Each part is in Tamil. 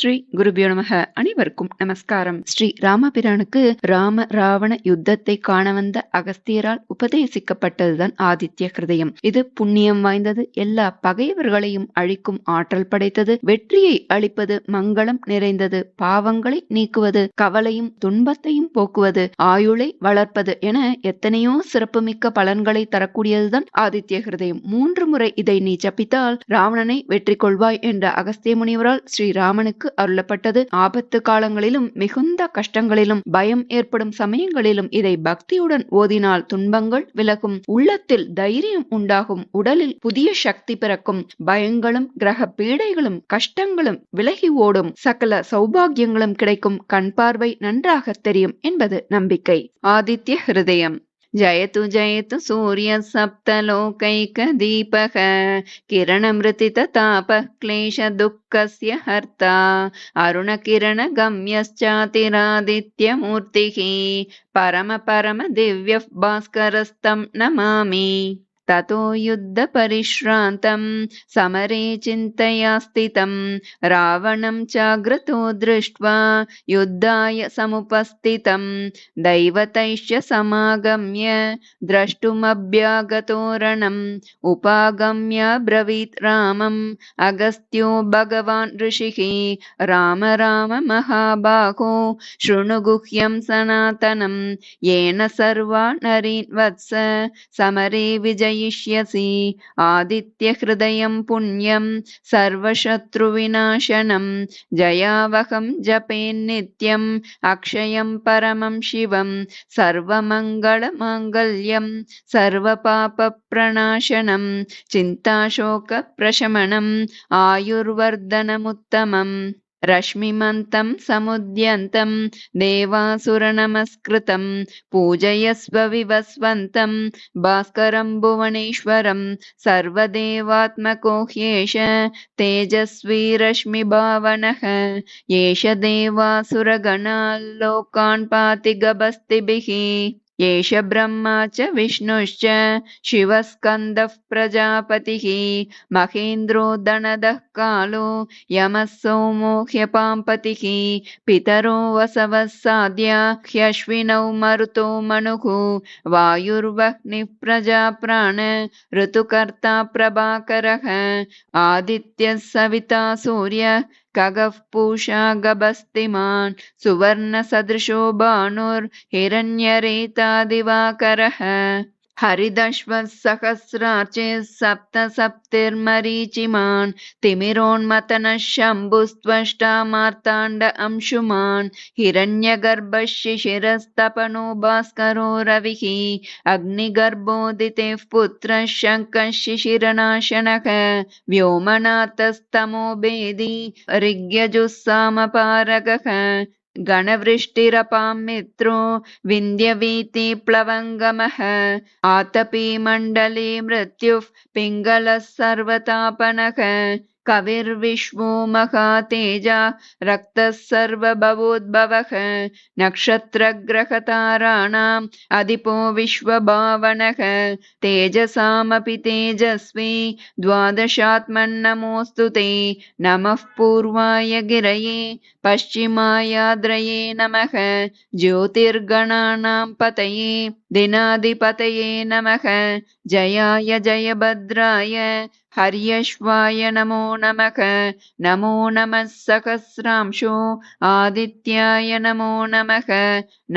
ஸ்ரீ குருபியோ நமக. அனைவருக்கும் நமஸ்காரம். ஸ்ரீ ராமபிரானுக்கு ராம ராவண யுத்தத்தை காண வந்த அகஸ்தியரால் உபதேசிக்கப்பட்டதுதான் ஆதித்ய ஹிருதயம். இது புண்ணியம் வாய்ந்தது. எல்லா பகைவர்களையும் அழிக்கும் ஆற்றல் படைத்தது. வெற்றியை அளிப்பது மங்களம் நிறைந்தது. பாவங்களை நீக்குவது கவலையும் துன்பத்தையும் போக்குவது ஆயுளை வளர்ப்பது என எத்தனையோ சிறப்புமிக்க பலன்களை தரக்கூடியதுதான் ஆதித்ய ஹிருதயம். மூன்று முறை இதை நீ ஜபித்தால் ராவணனை வெற்றி கொள்வாய் என்ற அகஸ்திய முனிவரால் ஸ்ரீராமனுக்கு அருளப்பட்டது. ஆபத்து காலங்களிலும் மிகுந்த கஷ்டங்களிலும் பயம் ஏற்படும் சமயங்களிலும் இதை பக்தியுடன் ஓதினால் துன்பங்கள் விலகும். உள்ளத்தில் தைரியம் உண்டாகும். உடலில் புதிய சக்தி பிறக்கும். பயங்களும் கிரக பீடைகளும் கஷ்டங்களும் விலகி ஓடும். சகல சௌபாகியங்களும் கிடைக்கும். கண் பார்வை நன்றாக தெரியும் என்பது நம்பிக்கை. ஆதித்ய ஹிருதயம். जयतु जयतु सूर्यः सप्तलोकैकदीपः किरणमृतिततापः क्लेशदुःखस्य हर्ता अरुणकिरणगम्यश्चातिरादित्यमूर्तिः परम परम दिव्यः भास्करस्तं नमामि ततो युद्धपरिश्रान्तं समरे चिन्तया स्थितं रावणं चाग्रतो दृष्ट्वा युद्धाय समुपस्थितं दैवतैश्च समागम्य द्रष्टुमभ्यागतोरणम् उपागम्य ब्रवीत् रामम्। अगस्त्यो भगवान् ऋषिः राम राम महाबाहो शृणु गुह्यं सनातनं येन सर्वा नरीन् वत्स समरे विजयिष्यसि आदित्यहृदयं पुण्यं सर्वशत्रुविनाशनं। जयावहं जपेन्नित्यम् अक्षयं परमं शिवं सर्वमङ्गलमाङ्गल्यं सर्वपापप्रणाशनं चिन्ताशोकप्रशमनम् आयुर्वर्धनमुत्तमम् रश्मिमन्तं समुद्यन्तं देवासुरनमस्कृतं पूजयस्व विवस्वन्तं भास्करं भुवनेश्वरं सर्वदेवात्मको ह्येष तेजस्वी रश्मिभावनः। एष देवासुरगणाल्लोकान् पाति गभस्तिभिः एष ब्रह्मा च विष्णुश्च शिवस्कन्दः प्रजापतिः महेन्द्रो दनदः कालो यमः सोमो ह्यपाम्पतिः पितरो वसवः साद्या ह्यश्विनौ मरुतो मनुः वायुर्वह्निः प्रजाप्राण ऋतुकर्ता प्रभाकरः आदित्यः सविता सूर्यः खगः पूषा गभस्तिमान् सुवर्णसदृशो भानुर्हिरण्यरेतादिवाकरः हरिदश सप्तसप्तिर्मरीचिमान् तिमिरोन्मतनः शम्भुस्त्वष्टामार्ताण्ड अंशुमान् हिरण्यगर्भशिशिरस्तपनो भास्करो रविः अग्निगर्भोदितेः पुत्रः शङ्कशिशिरनाशनः व्योमनाथस्तमो भेदी ऋग्यजुस्सामपारकः गणवृष्टिरपां मित्रो विन्द्यवीति प्लवङ्गमः। आतपी मण्डले मृत्युः पिङ्गलः सर्वतापनः कविर्विश्वो महातेजा रक्तः सर्वभवोद्भवः नक्षत्रग्रहताराणाम् अधिपो विश्वभावनः तेजसामपि तेजस्वी द्वादशात्मन्नमोऽस्तु ते नमः पूर्वाय गिरये पश्चिमायाद्रये नमः ज्योतिर्गणानां पतये दिनाधिपतये नमः जयाय जयभद्राय हर्यश्वाय नमो नमः नमो नमः सहस्रांशो आदित्याय नमो नमः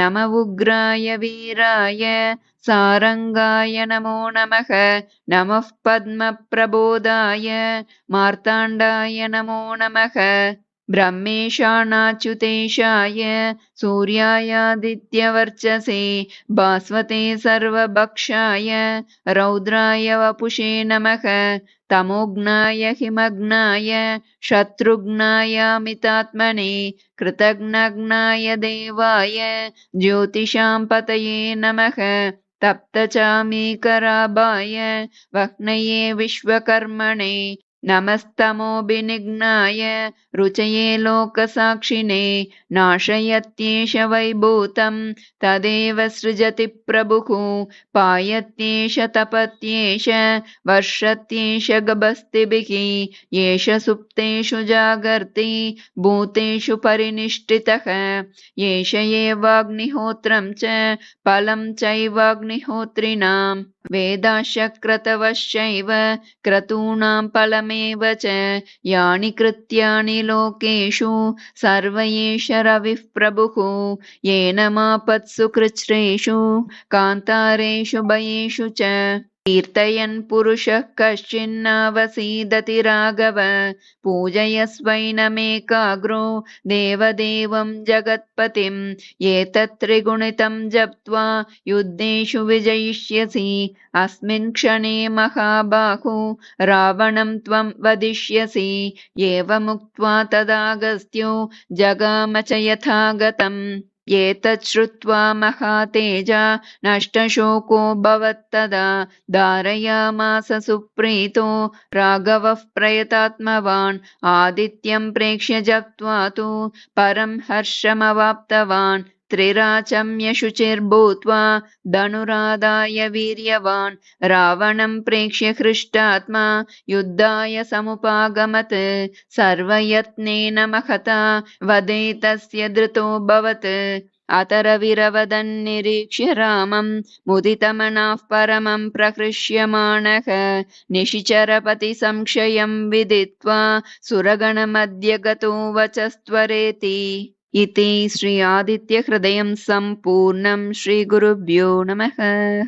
नम उग्राय वीराय सारङ्गाय नमो नमः नमः पद्मप्रबोधाय मार्ताण्डाय नमो नमः ब्रह्मेशानाच्युतेशाय सूर्यायादित्यवर्चसे भास्वते सर्वभक्षाय रौद्राय वपुषे नमः तमोघ्नाय हिमग्नाय शत्रुघ्नायामितात्मने कृतघ्नघ्नाय देवाय ज्योतिषां पतये नमः तप्तचामीकराभाय वह्नये विश्वकर्मणे नमस्तमोऽभिनिघ्नाय रुचये लोकसाक्षिणे नाशयत्येष वैभूतं तदेव सृजति प्रभुः। पायत्येष तपत्येष वर्षत्येष गभस्तिभिः। एष सुप्तेषु जागर्ति भूतेषु परिनिष्ठितः। एष एवाग्निहोत्रं च फलं चैवाग्निहोत्रिणाम् वेदाशक्रतवश्चैव क्रतूणां फलमेव च यानि कृत्यानि लोकेषु सर्व एष रविः प्रभुः। येन मापत्सु कृच्छ्रेषु कान्तारेषु भयेषु च कीर्तयन् पुरुषः कश्चिन्नावसीदति राघव। पूजयस्वैनमेकाग्रो देवदेवं जगत्पतिम्। एतत् त्रिगुणितं जप्त्वा युद्धेषु विजयिष्यसि। अस्मिन् क्षणे महाबाहु रावणं त्वं वदिष्यसि। एवमुक्त्वा तदागस्त्यो जगाम च यथा गतम् एतत् श्रुत्वा महातेजा नष्टशोको भवत्तदा धारयामास सुप्रीतो राघवः प्रयतात्मवान् आदित्यं प्रेक्ष्य जप्त्वा तु परं हर्षमवाप्तवान् त्रिराचम्य शुचिर्भूत्वा धनुरादाय वीर्यवान्। रावणं प्रेक्ष्य हृष्टात्मा युद्धाय समुपागमत्। सर्वयत्नेन महता वदे तस्य धृतोऽभवत् अतरविरवदन्निरीक्ष्य रामं मुदितमनाः परमं प्रहृष्यमाणः निशिचरपतिसंशयं विदित्वा सुरगणमद्य गतो वचस्त्वरेति इति श्री आदित्यहृदयम् सम्पूर्णम् श्रीगुरुभ्यो नमः।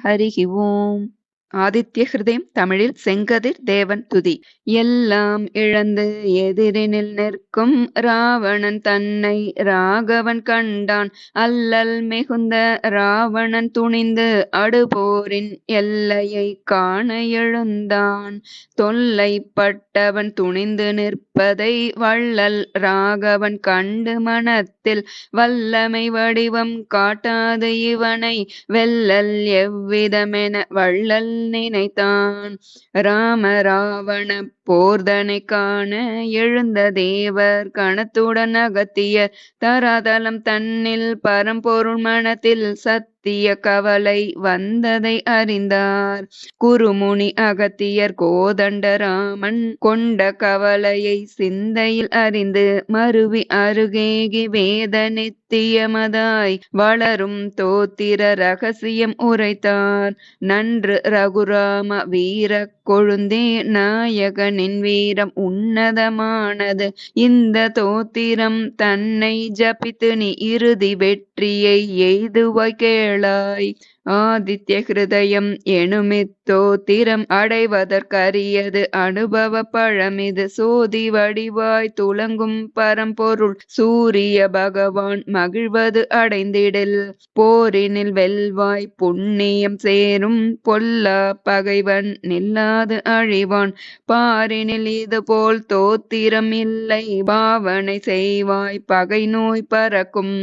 हरिः ओम्। ஆதித்ய ஹிருதயம் தமிழில் செங்கதிர் தேவன் துதி. எல்லாம் இழந்து எதிரினில் நிற்கும் ராவணன் தன்னை ராகவன் கண்டான். அல்லல் மிகுந்த ராவணன் துணிந்து அடுபோரின் எல்லையை காண எழுந்தான். தொல்லைப்பட்டவன் துணிந்து நிற்பதை வள்ளல் ராகவன் கண்டு மனத்தில் வல்லமை வடிவம் காட்டாது இவனை வெல்லல் எவ்விதமென வள்ளல் நினைத்தான். ராம ராவண போர்தனை காண எழுந்த தேவர் கணத்துடன் அகத்தியர் தராதலம் தன்னில் பரம்பொருள் மனத்தில் சத் அகத்திய கவலை வந்ததை அறிந்தார். குருமுனி அகத்தியர் கோதண்டராமன் கொண்ட கவலையை சிந்தையில் அறிந்து மருவி அருகேகி வேத நித்தியமதாய் வளரும் தோத்திர ரகசியம் உரைத்தார். நன்று ரகுராம வீர கொழுந்தே நாயகனின் வீரம் உன்னதமானது. இந்த தோத்திரம் தன்னை ஜபித்து நீ இறுதி வெற்றியை எய்துவ கேளாய் ஆதித்ய ஹிருதயம் எனுமித்தோத்திரம் அடைவதற்கரியது. அனுபவ பழமிது சோதி வடிவாய் துலங்கும் பரம்பொருள். சூரிய பகவான் மகிழ்வது அடைந்திடில். போரினில் வெல்வாய் புண்ணியம் சேரும் பொல்லா பகைவன் நில்லாது அழிவான். பாரினில் இது போல் தோத்திரம் இல்லை. பாவனை செய்வாய் பகை நோய் பறக்கும்.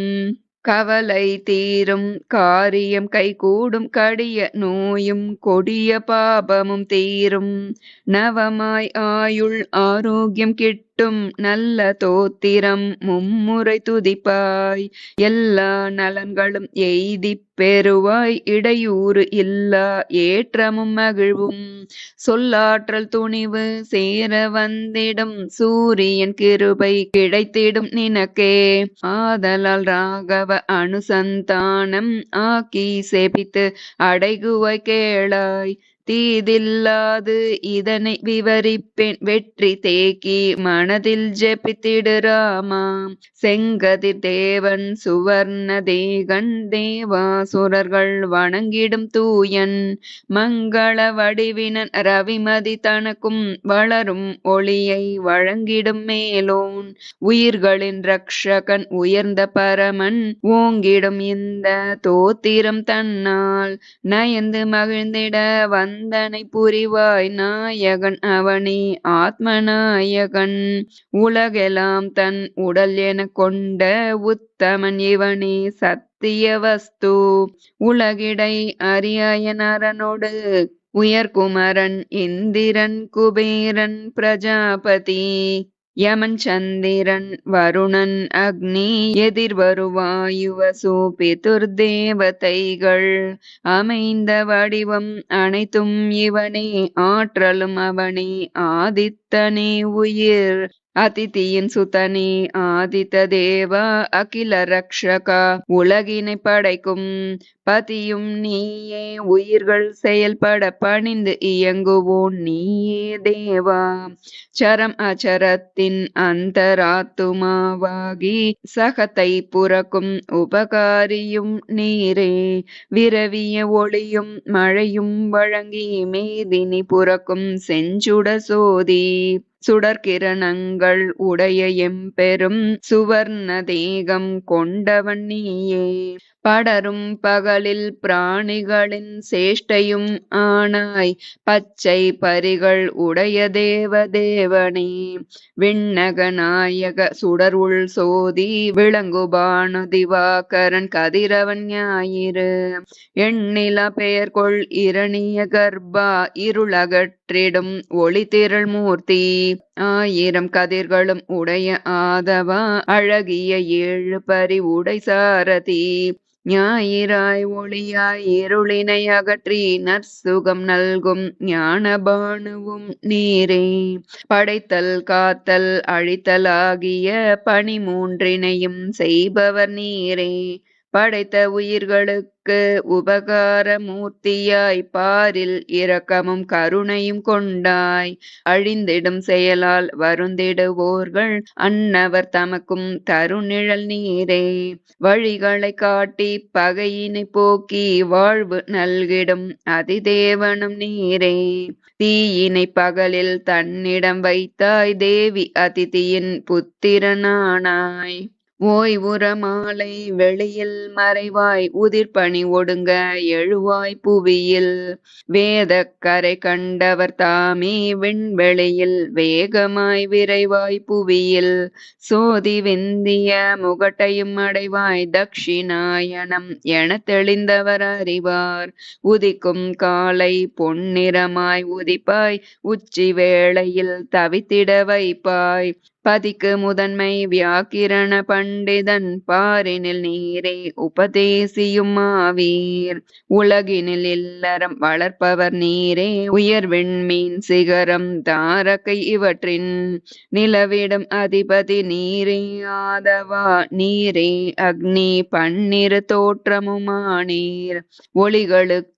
கவலை தீரும் காரியம் கைகூடும் கடிய நோயும் கொடிய பாபமும் தீரும். நவமாய் ஆயுள் ஆரோக்கியம் கிட்டும் நல்ல தோத்திரம் மும்முறை துதிப்பாய். எல்லா நலன்களும் எய்தி பெறுவாய். இடையூறு இல்லா ஏற்றமும் மகிழ்வும். சொல்லாற்றல் துணிவு சேர வந்திடும். சூரியன் கிருபை கிடைத்திடும் நினக்கே. ஆதலால் ராகவ அனுசந்தானம் ஆக்கி செபித்து அடைகுவாய் கேளாய். தீதில்லாது இதனை விவரிப்பேன். வெற்றி தேக்கி மனதில் ஜெபித்திடு ராமா செங்கதி தேவன் சுவர்ண தேகன் தேவாசுரர்கள் வணங்கிடும் தூயன். மங்கள வடிவினன் ரவிமதி தனக்கும் வளரும் ஒளியை வழங்கிடும் மேலோன். உயிர்களின் ரக்ஷகன் உயர்ந்த பரமன் ஓங்கிடும் இந்த தோத்திரம் தன்னால். நயந்து மகிழ்ந்திட வந்தனை புரிவாய் நாயகன் அவனே ஆத்மநாயகன் உலகெல்லாம் தன் உடல் என கொண்ட உத்தமன் இவனே. சத்திய வஸ்து உலகிடை அரியாய உயர்குமரன் இந்திரன் குபேரன் பிரஜாபதி யமன் சந்திரன் வருணன் அக்னி எதிர் வருவாயுவசு அமைந்த வடிவம் அனைத்தும் இவனே ஆற்றலும் அவனே ஆதித்தனே உயிர். அதிதியின் சுதனே ஆதித்த தேவா அகில ரக்ஷகா உலகினை படைக்கும் பதியும் நீயே உயிர்கள் செயல்பட பணிந்து இயங்குவோன் நீயே தேவா. சரம் அச்சரத்தின் அந்தராத்துமாவாகி சகத்தை புறக்கும் உபகாரியும் நீரே. விரவிய ஒளியும் மழையும் வழங்கி மேதினி புறக்கும் செஞ்சுட சோதி. சுடர்கிரணங்கள் உடைய எம்பெரும் சுவர்ண தேகம் கொண்டவன் நீயே. படரும் பகலில் பிராணிகளின் சேஷ்டையும் ஆனாய். பச்சை பரிகள் உடைய தேவ தேவனே விண்ணக நாயக சுடர் சோதி விளங்குபானு திவாகரன் கதிரவன் ஞாயிறு. எண்ணில பெயர் கொள் இரணிய கர்ப்பா இருளகற்றிடும் ஒளி திரள் மூர்த்தி. ஆயிரம் கதிர்களும் உடைய ஆதவா அழகிய ஏழு பரி உடை சாரதி ஞாயிறாய் ஒளியாய் இருளினை அகற்றி நற்சுகம் நல்கும் ஞானபானுவும் நீரே. படைத்தல் காத்தல் அழித்தல் ஆகிய பணி மூன்றினையும் செய்பவர் நீரே. படைத்த உயிர்களுக்கு உபகார மூர்த்தியாய் பாரில் இரக்கமும் கருணையும் கொண்டாய். அழிந்திடும் செயலால் வருந்திடுவோர்கள் அன்னவர் தமக்கும் தருநிழல் நீரே. வழிகளை காட்டி பகையினை போக்கி வாழ்வு நல்கிடும் அதிதேவனும் நீரே. தீயினை பகலில் தன்னிடம் வைத்தாய் தேவி அதிதியின் புத்திரனானாய். ஓய்வுற மாலை வெளியில் மறைவாய் உதிர்பணி ஒடுங்க எழுவாய் புவியில். வேத கரை கண்டவர் தாமே விண்வெளியில் வேகமாய் விரைவாய் புவியில். சோதி வெந்திய முகட்டையும் அடைவாய் தக்ஷிணாயனம் என தெளிந்தவர் அறிவார். உதிக்கும் காலை பொன்னிறமாய் உதிப்பாய் உச்சி வேளையில் தவித்திட வைப்பாய். பதிக்கு முதன்மை வியாக்கிரண பண்டிதன் பாரினில் நீரே உபதேசியும் ஆவீர் உலகினில் இல்லறம் வளர்ப்பவர் நீரே உயர் விண்மீன் சிகரம் தாரக்கை இவற்றின் நிலவிடம் அதிபதி நீரே ஆதவா நீரே அக்னி பன்னிரு தோற்றமுமானீர்.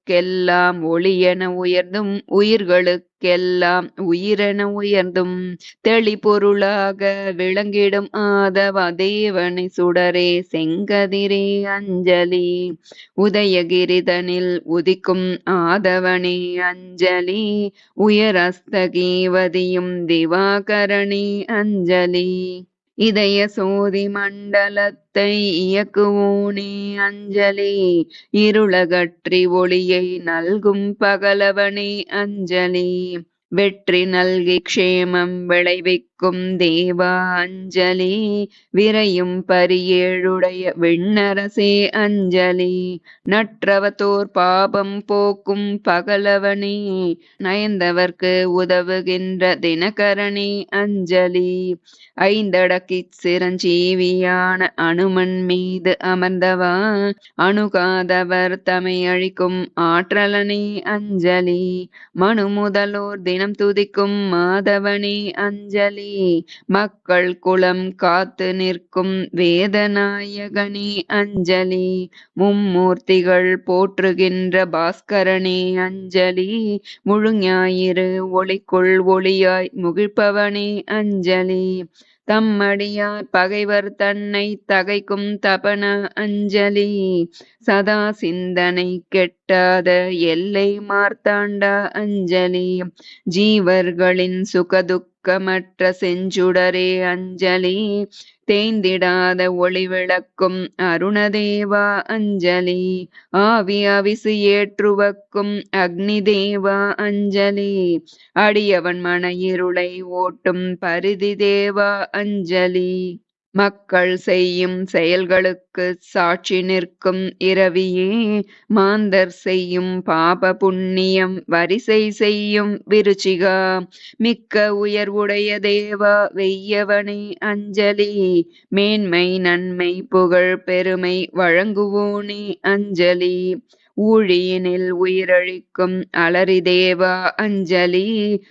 உயிர்களுக்கெல்லாம் ஒளியென உயர்ந்தும் உயிர்களுக்கெல்லாம் உயிரென உயர்ந்தும் தெளிபொருளாக விளங்கிடும் ஆதவ தேவனை சுடரே செங்கதிரே அஞ்சலி. உதயகிரிதனில் உதிக்கும் ஆதவனே அஞ்சலி. உயரஸ்தகீவதியும் திவாகரணி அஞ்சலி. இதய சோதி மண்டலத்தை இயக்குவோனே அஞ்சலி. இருளகற்றி ஒளியை நல்கும் பகலவனே அஞ்சலி. வெற்றி நல்கி க்ஷேமம் விளைவிக்க விளைவிக்கும் தேவா அஞ்சலி விரையும் பரியேழுடைய விண்ணரசே அஞ்சலி. நற்றவத்தோர் பாபம் போக்கும் பகலவனே நயந்தவர்க்கு உதவுகின்ற தினகரணி அஞ்சலி. ஐந்தடக்கி சிரஞ்சீவியான அனுமன் மீது அமர்ந்தவா அணுகாதவர் தமை அழிக்கும் ஆற்றலனே அஞ்சலி. மனு முதலோர் தினம் துதிக்கும் மாதவனே அஞ்சலி. மக்கள் குளம் காத்து நிற்கும் வேதநாயகனே அஞ்சலி மும்மூர்த்திகள் போற்றுகின்ற பாஸ்கரனே அஞ்சலி முழுஞாயிறு ஒளிக்குள் ஒளியாய் முகிழ்ப்பவனே அஞ்சலி. தம்மடியார் பகைவர் தன்னை தகைக்கும் தபன அஞ்சலி. சதா சிந்தனை கெட்டாத எல்லை மார்த்தாண்டா அஞ்சலி. ஜீவர்களின் சுகதுக்கமற்ற செஞ்சுடரே அஞ்சலி தேய்ந்திடாத ஒளி விளக்கும் அருணதேவா அஞ்சலி. ஆவி அவிசு ஏற்றுவக்கும் அக்னி தேவா அஞ்சலி. அடியவன் மன இருளை ஓட்டும் பரிதி தேவா அஞ்சலி. மக்கள் செய்யும் செயல்களுக்குச் சாட்சி நிற்கும் இரவியே மாந்தர் செய்யும் பாப புண்ணியம் வரிசை செய்யும் விருச்சிகா. மிக்க உயர்வுடைய தேவா வெய்யவனே அஞ்சலி. மேன்மை நன்மை புகழ் பெருமை வழங்குவோனே அஞ்சலி. ஊழியினில் உயிரழிக்கும் அலரிதேவா அஞ்சலி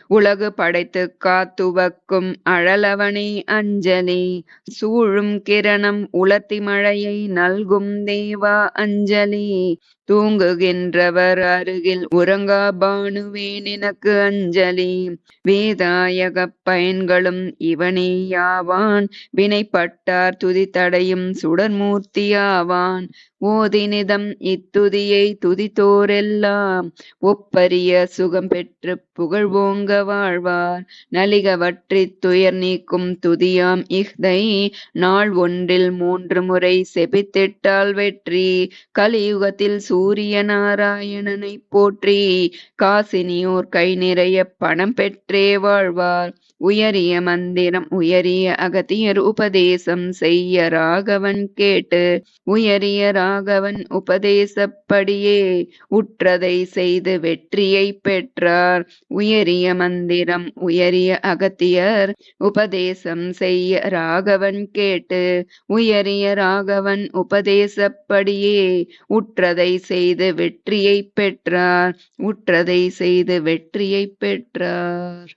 உலகு படைத்துக் காத்துவக்கும் அழலவனே அஞ்சலி சூழும் கிரணம் உலத்தி மழையை நல்கும் தேவா அஞ்சலி. தூங்குகின்றவர் அருகில் உறங்கா பானுவேன் எனக்கு அஞ்சலி. வேதாயக பயன்களும் இவனேயாவான் வினைப்பட்டார் துதித்தடையும் சுடர்மூர்த்தியாவான் ஓதினிதம் இத்துதியை துதித்தோரெல்லாம். ஒப்பரிய சுகம் பெற்று புகழ்வோங்க வாழ்வார். நலிகவற்றி துயர் நீக்கும் துதியாம் இஃதை. நாள் ஒன்றில் மூன்று முறை செபித்திட்டால் வெற்றி. கலியுகத்தில் சூரிய நாராயணனை போற்றி. காசினியோர் கை நிறைய பணம் பெற்றே வாழ்வார். உயரிய மந்திரம் உயரிய அகத்தியர் உபதேசம் செய்ய ராகவன் கேட்டு. உயரிய ராகவன் உபதேசப்படியே உற்றதை செய்து வெற்றியை பெற்றார். உயரிய மந்திரம் உயரிய அகத்தியர் உபதேசம் செய்ய ராகவன் கேட்டு. உயரிய ராகவன் உபதேசப்படியே உற்றதை செய்து வெற்றியை பெற்றார். உற்றதை செய்து வெற்றியை பெற்றார்.